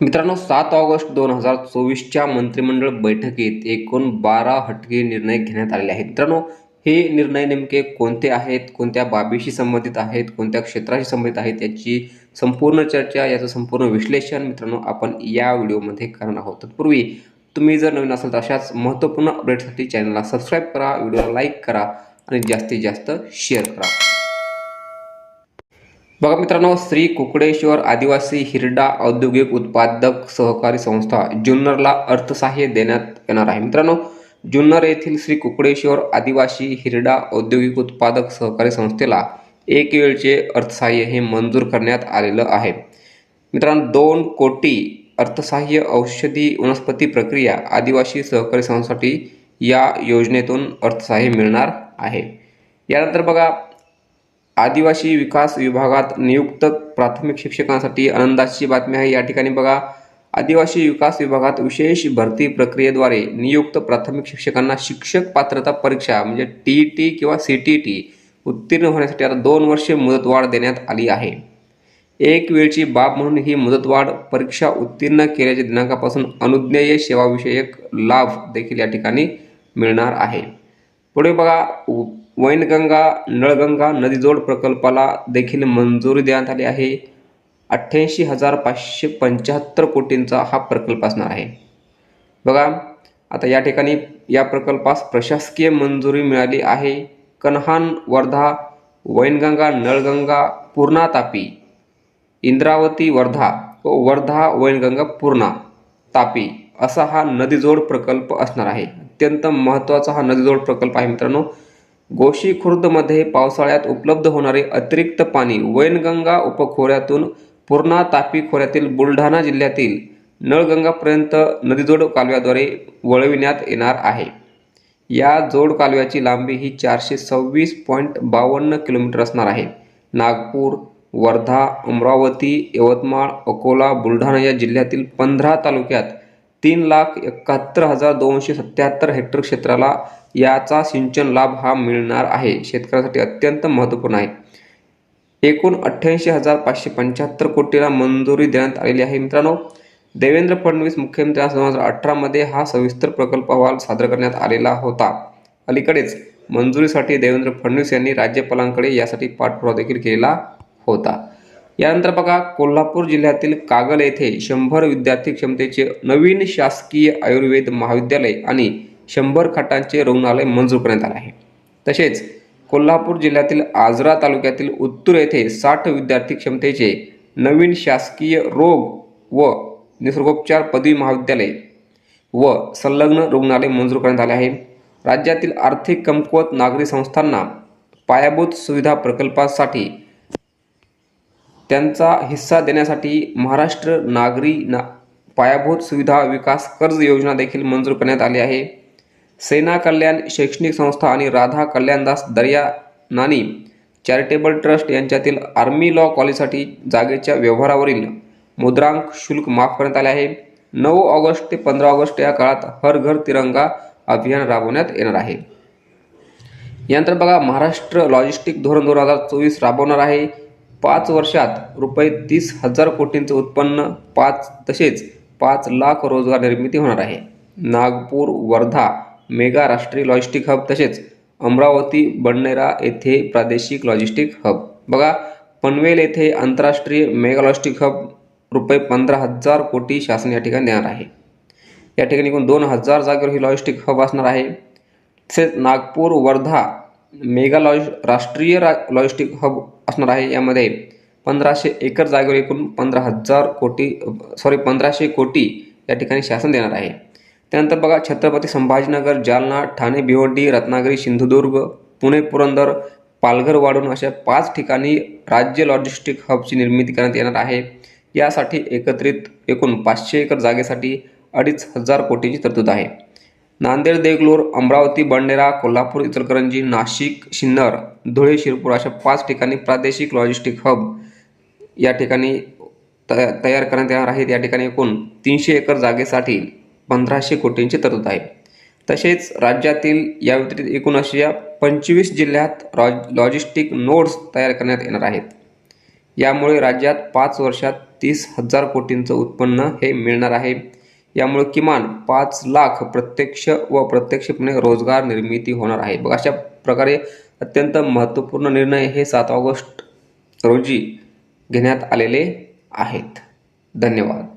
मित्रांनो सात ऑगस्ट दोन हजार चोवीसच्या मंत्रिमंडळ बैठकीत एकूण बारा हटके निर्णय घेण्यात आलेले आहेत. मित्रांनो हे निर्णय नेमके कोणते आहेत? कोणत्या बाबीशी संबंधित आहेत? कोणत्या क्षेत्राशी संबंधित आहेत? याची संपूर्ण चर्चा याचं संपूर्ण विश्लेषण मित्रांनो आपण या व्हिडिओमध्ये करणार आहोत. तत्पूर्वी तुम्ही जर नवीन असाल तर अशाच महत्त्वपूर्ण अपडेटसाठी चॅनलला सबस्क्राईब करा व्हिडिओला लाईक करा आणि जास्तीत जास्त शेअर करा. बघा मित्रांनो श्री कुकडेश्वर आदिवासी हिरडा औद्योगिक उत्पादक सहकारी संस्था जुन्नरला अर्थसहाय्य देण्यात येणार आहे. मित्रांनो जुन्नर येथील श्री कुकडेश्वर आदिवासी हिरडा औद्योगिक उत्पादक सहकारी संस्थेला एक वेळचे अर्थसहाय्य हे मंजूर करण्यात आलेलं आहे. मित्रांनो दोन कोटी अर्थसहाय्य औषधी वनस्पती प्रक्रिया आदिवासी सहकारी संस्थेसाठी या योजनेतून अर्थसहाय्य मिळणार आहे. यानंतर बघा आदिवासी विकास विभागात नियुक्त प्राथमिक शिक्षकांसाठी आनंदाची बातमी आहे. या ठिकाणी बघा आदिवासी विकास विभागात विशेष भरती प्रक्रियेद्वारे नियुक्त प्राथमिक शिक्षकांना शिक्षक पात्रता परीक्षा म्हणजे टी टी किंवा सी टी टी उत्तीर्ण होण्यासाठी आता दोन वर्षे मुदतवाढ देण्यात आली आहे. एक वेळची बाब म्हणून ही मुदतवाढ परीक्षा उत्तीर्ण केल्याच्या दिनांकापासून अनुज्ञेय सेवाविषयक लाभ देखील या ठिकाणी मिळणार आहे. पुढे बघा वैनगंगा नळगंगा नदीजोड प्रकल्पाला देखील मंजुरी देण्यात आली आहे. अठ्ठ्याऐंशी हजार पाचशे पंच्याहत्तर कोटींचा हा प्रकल्प असणार आहे. बघा आता या ठिकाणी या प्रकल्पास प्रशासकीय मंजुरी मिळाली आहे. कन्हान वर्धा वैनगंगा नळगंगा पूर्णा तापी इंद्रावती वर्धा व वर्धा वैनगंगा पूर्णा तापी असा हा नदीजोड प्रकल्प असणार आहे. अत्यंत महत्त्वाचा हा नदीजोड प्रकल्प आहे मित्रांनो. गोशी खुर्दमध्ये पावसाळ्यात उपलब्ध होणारे अतिरिक्त पाणी वैनगंगा उपखोऱ्यातून पूर्णा तापी खोऱ्यातील बुलढाणा जिल्ह्यातील नळगंगापर्यंत नदीजोड कालव्याद्वारे वळविण्यात येणार आहे. या जोड कालव्याची लांबी ही चारशे सव्वीस पॉईंट बावन्न किलोमीटर असणार आहे. नागपूर वर्धा अमरावती यवतमाळ अकोला बुलढाणा या जिल्ह्यातील पंधरा तालुक्यात तीन लाख एकाहत्तर हजार दोनशे सत्याहत्तर हेक्टर क्षेत्राला याचा सिंचन लाभ हा मिळणार आहे. शेतकऱ्यासाठी अत्यंत महत्त्वपूर्ण आहे. एकूण अठ्ठ्याऐंशी हजार पाचशे पंच्याहत्तर कोटीला मंजुरी देण्यात आलेली आहे. मित्रांनो देवेंद्र फडणवीस मुख्यमंत्री दोन हजार अठरामध्ये हा सविस्तर प्रकल्प अहवाल सादर करण्यात आलेला होता. अलीकडेच मंजुरीसाठी देवेंद्र फडणवीस यांनी राज्यपालांकडे यासाठी पाठपुरावा देखील केला होता. यानंतर बघा कोल्हापूर जिल्ह्यातील कागल येथे शंभर विद्यार्थी क्षमतेचे नवीन शासकीय आयुर्वेद महाविद्यालय आणि शंभर खाटांचे रुग्णालय मंजूर करण्यात आले आहे. तसेच कोल्हापूर जिल्ह्यातील आजरा तालुक्यातील उत्तूर येथे साठ विद्यार्थी क्षमतेचे नवीन शासकीय रोग व निसर्गोपचार पदवी महाविद्यालय व संलग्न रुग्णालय मंजूर करण्यात आले आहे. राज्यातील आर्थिक कमकुवत नागरी संस्थांना पायाभूत सुविधा प्रकल्पासाठी त्यांचा हिस्सा देण्यासाठी महाराष्ट्र नागरी ना पायाभूत सुविधा विकास कर्ज योजना देखील मंजूर करण्यात आली आहे. सेना कल्याण शैक्षणिक संस्था आणि राधा कल्याणदास दर्या नानी चॅरिटेबल ट्रस्ट यांच्यातील आर्मी लॉ कॉलेजसाठी जागेच्या व्यवहारावरील मुद्रांक शुल्क माफ करण्यात आले आहे. नऊ ऑगस्ट ते पंधरा ऑगस्ट या काळात हर घर तिरंगा अभियान राबवण्यात येणार आहे. यानंतर बघा महाराष्ट्र लॉजिस्टिक धोरण दोन हजार चोवीस राबवणार आहे. पाच वर्षात रुपये तीस हजार कोटींचं उत्पन्न पाच तसेच पाच लाख रोजगार निर्मिती होणार आहे. नागपूर वर्धा मेगा राष्ट्रीय लॉजिस्टिक हब तसेच अमरावती बडनेरा येथे प्रादेशिक लॉजिस्टिक हब बघा पनवेल येथे आंतरराष्ट्रीय मेगा लॉजिस्टिक हब रुपये पंधरा हजार कोटी शासन या ठिकाणी देणार आहे. या ठिकाणी एकूण दोन हजार जागेवर ही लॉजिस्टिक हब असणार आहे. तसेच नागपूर वर्धा मेगा लॉज राष्ट्रीय रा लॉजिस्टिक हब असणार आहे. यामध्ये पंधराशे एकर जागेवर एकूण पंधरा हजार कोटी सॉरी पंधराशे कोटी या ठिकाणी शासन देणार आहे. त्यानंतर बघा छत्रपती संभाजीनगर जालना ठाणे भिवंडी रत्नागिरी सिंधुदुर्ग पुणे पुरंदर पालघर वाढून अशा पाच ठिकाणी राज्य लॉजिस्टिक हबची निर्मिती करण्यात येणार आहे. यासाठी एकत्रित एकूण पाचशे एकर जागेसाठी अडीच हजार कोटींची तरतूद आहे. नांदेड देगलूर अमरावती बंडेरा कोल्हापूर इचलकरंजी नाशिक सिन्नर धुळे शिरपूर अशा पाच ठिकाणी प्रादेशिक लॉजिस्टिक हब या ठिकाणी तया तयार करण्यात येणार आहेत. या ठिकाणी एकूण तीनशे एकर जागेसाठी पंधराशे कोटींची तरतूद आहे. तसेच राज्यातील या व्यतिरिक्त एकूण अशा पंचवीस जिल्ह्यात रॉ लॉजिस्टिक नोड्स तयार करण्यात येणार आहेत. यामुळे राज्यात पाच वर्षात तीस हजार कोटींचं उत्पन्न हे मिळणार आहे. यामुळे किमान पाच लाख प्रत्यक्ष व प्रत्यक्षपणे रोजगार निर्मिती होणार आहे. बघ अशा प्रकारे अत्यंत महत्त्वपूर्ण निर्णय हे सात ऑगस्ट रोजी घेण्यात आलेले आहेत. धन्यवाद.